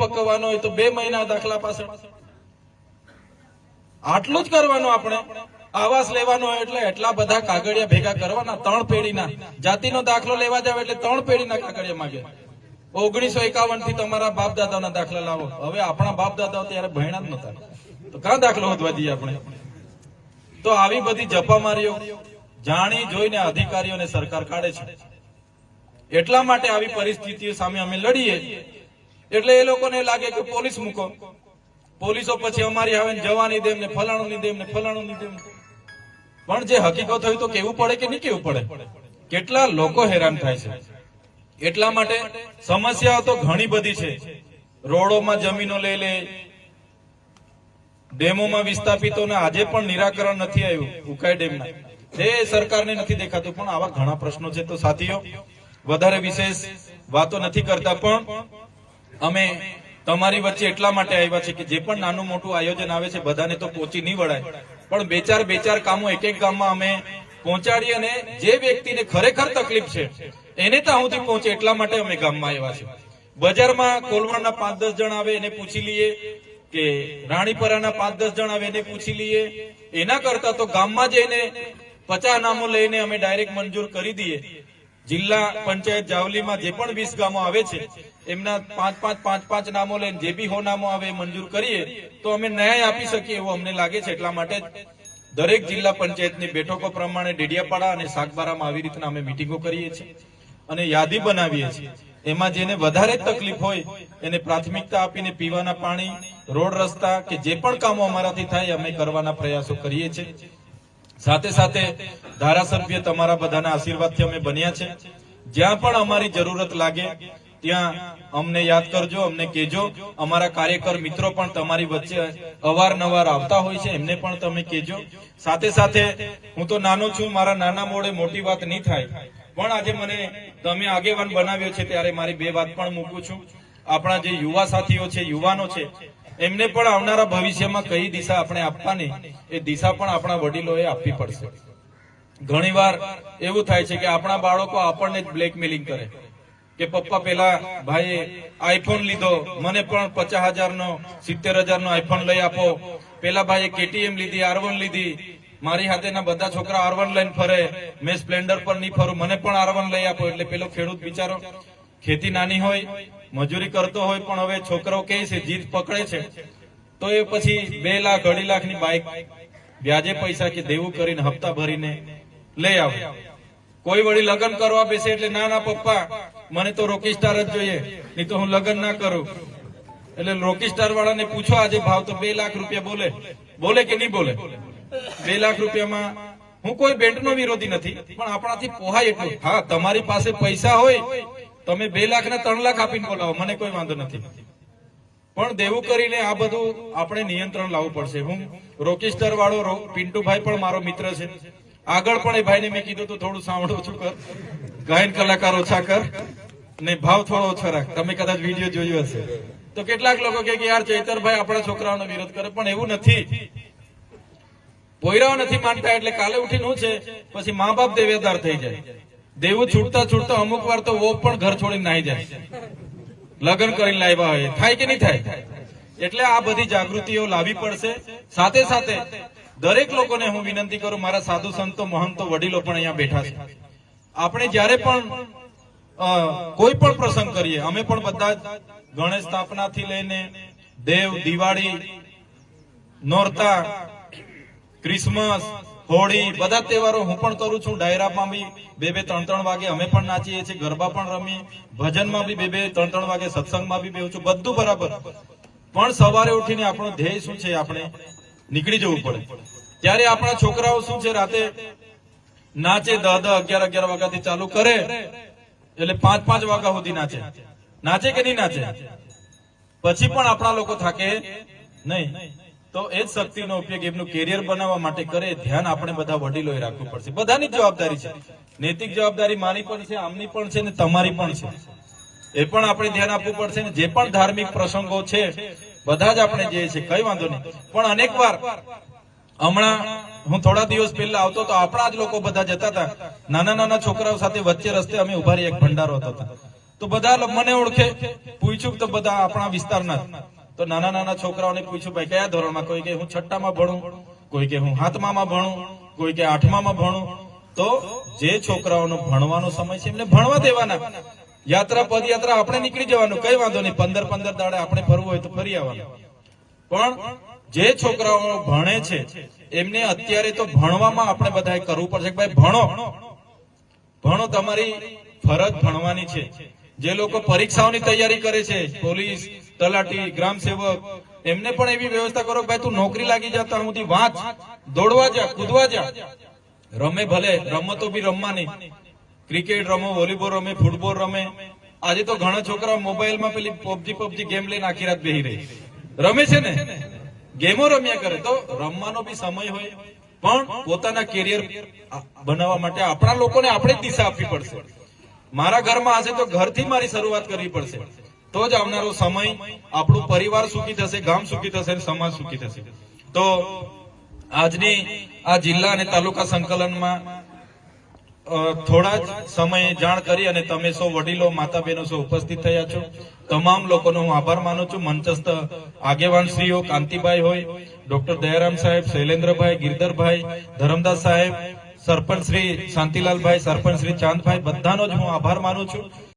પકવવાનો હોય તો બે મહિના દાખલા પાછળ. આટલું જ કરવાનું આપણે. આવાસ લેવાનો હોય એટલે એટલા બધા કાગળિયા ભેગા કરવાના ત્રણ પેઢીના. જાતિનો દાખલો લેવા જાવ એટલે ત્રણ પેઢીના કાગળિયા માંગે. ઓગણીસો એકાવનથી તમારા બાપ દાદાના દાખલા લાવો. હવે આપણા બાપ દાદાઓ ત્યારે ભણ્યા જ નતા તો કાં દાખલો વધવા દઈએ આપણે? તો આવી બધી જપામારીઓ જાણી જોઈને અધિકારીઓને સરકાર કાઢે છે. એટલા માટે આવી પરિસ્થિતિઓ સામે અમે લડીએ. એટલે એ લોકોને લાગે કે પોલીસ મૂકો. પોલીસો પછી અમારી આવે જવાની દેમ ને ફલાણું ની દેમ ને ફલાણું ની દેમ. પણ જે હકીકત હોય તો કેવું પડે કે નહીં કેવું પડે? કેટલા લોકો હેરાન થાય છે. એટલા માટે સમસ્યાઓ તો ઘણી બધી છે. રોડોમાં જમીનો લઈ લે. ડેમોમાં વિસ્થાપિતોને આજે પણ નિરાકરણ નથી આવ્યું, ઉકાઈ ડેમના. તે સરકારને નથી દેખાતું, પણ આવા ઘણા પ્રશ્નો છે. તો સાથીઓ, વધારે વિશેષ વાતો નથી કરતા, પણ અમે તમારી વચ્ચે એટલા માટે આવ્યા છે કે જે પણ નાનું મોટું આયોજન આવે છે, બધાને તો પહોંચી નહીં વળાય. પણ બે ચાર બે ચાર કામો એક એક ગામમાં અમે પહોંચાડી અને જે વ્યક્તિને ખરેખર તકલીફ છે, એને ત્યાં સુધી પહોંચે એટલા માટે અમે ગામમાં આવ્યા છે બજારમાં કોલવાના પાંચ દસ જણ આવે એને પૂછી લઈએ કે રાણીપરાના પાંચ દસ જણ આવે એને પૂછી લઈએ. એના કરતા તો ગામમાં જઈને પચાસ નામો લઈને અમે ડાયરેક્ટ મંજૂર કરી દઈએ. જિલ્લા પંચાયત જાવલીમાં જે પણ વીસ ગામો આવે છે, એમના પાંચ પાંચ પાંચ પાંચ નામો લઈને, જે બી હો નામો આવે મંજૂર કરીએ, તો અમે ન્યાય આપી શકીએ એવું અમને લાગે છે. એટલા માટે દરેક જિલ્લા પંચાયતની બેઠકો પ્રમાણે ડેડિયાપાડા અને સાગબારામાં આવી રીતના અમે મિટિંગો કરીએ છીએ અને યાદી બનાવીએ છીએ. એમાં જેને વધારે તકલીફ હોય, એને પ્રાથમિકતા આપીને પીવાના પાણી, રોડ રસ્તા કે જે પણ કામો અમારાથી થાય, અમે કરવાના પ્રયાસો કરીએ છીએ. સાથે સાથે ધારાસભ્ય તમારા બધાના આશીર્વાદથી અમે બન્યા છે. જ્યાં પણ અમારી જરૂરત લાગે, ત્યાં અમને યાદ કરજો, અમને કહેજો. અમારા કાર્યકર મિત્રો પણ તમારી વચ્ચે અવારનવાર આવતા હોય છે, એમને પણ તમે કહેજો. સાથે સાથે હું તો નાનો છું, મારા નાના મોડે મોટી વાત નહીં થાય. પણ આજે મને તમે આગેવાન બનાવ્યો છે, ત્યારે મારી બે વાત પણ મૂકું છું. આપણા જે યુવા સાથીઓ છે, યુવાનો છે, એમને પણ આવનારા ભવિષ્યમાં કઈ દિશા આપણે આપવાની, એ દિશા પણ આપણા વડીલોએ આપવી પડશે. ઘણીવાર એવું થાય છે કે આપણા બાળકો આપણને જ બ્લેકમેલિંગ કરે. કે પપ્પા પેલા, ભાઈએ આઈફોન લીધો, મને પણ પચાસ હજાર નો સિત્તેર હજાર નો આઈફોન લઈ આપો. પેલા ભાઈએ કેટીએમ લીધી આર લીધી. મારી હાથેના બધા છોકરા આર લઈને ફરે. મેં સ્પ્લેન્ડર પર નહીં ફરું, મને પણ આર લઈ આપો. એટલે પેલો ખેડૂત બિચારો ખેતી નાની હોય, મજૂરી કરતો હોય, પણ હવે છોકરો કે છે જીત પકડે છે. તો એ પછી બે લાખ, અઢી લાખની બાઇક વ્યાજે પૈસા કે દેવું કરીને હપ્તા ભરીને લઈ આવે. કોઈ વળી લગ્ન કરવા બેસે એટલે, ના ના, પપ્પા, મને તો રોકી સ્ટાર જ જોઈએ, નહીં તો હું લગ્ન ના કરું. એટલે રોકી સ્ટાર વાળાને પૂછો, આજે ભાવ તો બે લાખ રૂપિયા બોલે. બોલે કે નહીં બોલે? બે લાખ રૂપિયામાં હું કોઈ નો વિરોધી નથી, પણ આપણાથી પોહાય એટલું. હા, તમારી પાસે પૈસા હોય તમે બે લાખ ને ત્રણ લાખ આપીને બોલાવો, મને કોઈ વાંધો નથી. પણ દેવું કરીને આ બધું આપણે નિયંત્રણ લાવવું પડશે. હું રોકીસ્ટર વાળો પિન્ટુભાઈ પણ મારો મિત્ર છે. આગળ પણ એ ભાઈને મેં કીધું તું થોડું સાંભળો ઓછું કર. ગાયન કલાકાર ઓછા કર. ને ભાવ થોડો ઓછો રાખ. તમે કદાચ વીડિયો જોયો હશે. તો કેટલાક લોકો કે યાર ચૈતરભાઈ આપણા છોકરાઓનો વિરોધ કરે, પણ એવું નથી. પોયરાઓ નથી માનતા, એટલે કાલે ઉઠીને હું છે, પછી મા બાપ દેવેદાર થઈ જાય. દેવું છૂટતા છૂટતા અમુક વાર તો વો પણ ઘર છોડીને નાઈ જાય. લગ્ન કરીને લાવ્યા હોય થાય કે નહીં થાય? એટલે આ બધી જાગૃતિઓ લાવવી પડશે. સાથે સાથે દરેક લોકોને હું વિનંતી કરું, મારા સાધુ સંતો, મહંતો, વડીલો પણ અહીંયા બેઠા છે. આપણે જ્યારે પણ કોઈ પણ પ્રસંગ કરીએ, અમે પણ બધા ગણેશ સ્થાપના થી લઈને દેવ, દિવાળી, નોરતા, ક્રિસમસ હોળી, બધા તહેવારો હું પણ કરું છું. ડાયરામાં બી બે બે ત્રણ ત્રણ વાગે અમે પણ નાચીએ છીએ, ગરબા પણ રમીએ. ભજનમાં બી બે બે ત્રણ ત્રણ વાગે સત્સંગમાં બી બેવું છું. બધું બરાબર. પણ સવારે ઉઠીને આપણો ધ્યેય શું છે આપણે નીકળી જવું પડે. ત્યારે આપણા છોકરાઓ શું છે, રાતે નાચે દહ દહ અગિયાર અગિયાર વાગ્યાથી ચાલુ કરે. એટલે પાંચ પાંચ વાગ્યા સુધી નાચે. નાચે કે નહીં નાચે? પછી પણ આપણા લોકો થાકે નહીં. તો એ જ શક્તિનો ઉપયોગ એમનું કેરિયર બનાવવા માટે કરે, ધ્યાન આપણે બધા વડીલોએ રાખવું પડશે. બધાની જવાબદારી છે. નૈતિક જવાબદારી મારી પણ છે, આમની પણ છે ને તમારી પણ છે. એ પણ આપણે ધ્યાન આપવું પડશે ને, જે પણ ધાર્મિક પ્રસંગો છે, બધા જ આપણે જે છે, કઈ વાંધો નહીં. પણ અનેક વાર હમણાં હું થોડા દિવસ પહેલા આવતો તો આપણા જ લોકો બધા જતા હતા. નાના નાના છોકરાઓ સાથે વચ્ચે રસ્તે અમે ઊભા રહી એક ભંડારો હતો તો. બધા મને ઓળખે, પૂછ્યું તો બધા આપણા વિસ્તારના. તો નાના નાના છોકરાઓને પૂછ્યું, ભાઈ, કયા ધોરણમાં? કોઈ કે હું છઠ્ઠામાં ભણું, કોઈ કે હું હાથમામાં ભણું, કોઈ કે આઠમામાં ભણું. તો જે છોકરાઓનો ભણવાનો સમય છે, એમને ભણવા દેવાના. યાત્રા પદયાત્રા આપણે નીકળી જવાનું. કઈ વાંધો નહીં. પંદર પંદર દાડે આપણે ફરવું હોય તો ફરી આવવાનું. પણ જે છોકરાઓ ભણે છે, એમને અત્યારે તો ભણવામાં આપણે બધાએ કરવું પડશે ભાઈ, ભણો. ભણો તમારી ફરજ ભણવાની છે. જે લોકો પરીક્ષાઓની તૈયારી કરે છે, પોલીસ, તલાટી, ગ્રામ સેવક, એમને પણ એવી વ્યવસ્થા કરો ભાઈ તું નોકરી લાગી જા ત્યાં સુધી વાંચ, દોડવા જા, કૂદવા જા. રમે ભલે રમતો બી રમવાની. ક્રિકેટ રમો, વોલીબોલ રમે, ફૂટબોલ રમે. આજે તો ઘણા છોકરા મોબાઈલમાં પેલી પબજી પબજી ગેમ લઈને આખી રાત બેહી રહી રમે છે ને? ગેમો રમ્યા કરે. તો રમવાનો બી સમય હોય. પણ પોતાના કેરિયર બનાવવા માટે આપણા લોકોને આપણે જ દિશા આપવી પડશે. મારા ઘરમાં હશે તો ઘરથી મારી શરૂઆત કરવી પડશે. તો જ આવનારો સમય આપણું પરિવાર સુખી થશે, ગામ સુખી થશે સમાજ સુખી થશે. તો આજની આ જિલ્લા અને તાલુકા સંકલનમાં થોડા જ સમયે જાણ કરી અને તમે સૌ વડીલો માતા બહેનો સૌ ઉપસ્થિત થયા છો. તમામ લોકોનો હું આભાર માનું છું. મંચસ્થ આગેવાન શ્રીઓ કાંતિભાઈ હોય, ડોક્ટર દયારામ સાહેબ, શૈલેન્દ્રભાઈ, ગિરધરભાઈ, ધરમદાસ સાહેબ સરપંચ શ્રી શાંતિલાલભાઈ સરપંચ શ્રી ચાંદભાઈ બધાનો જ હું આભાર માનું છું.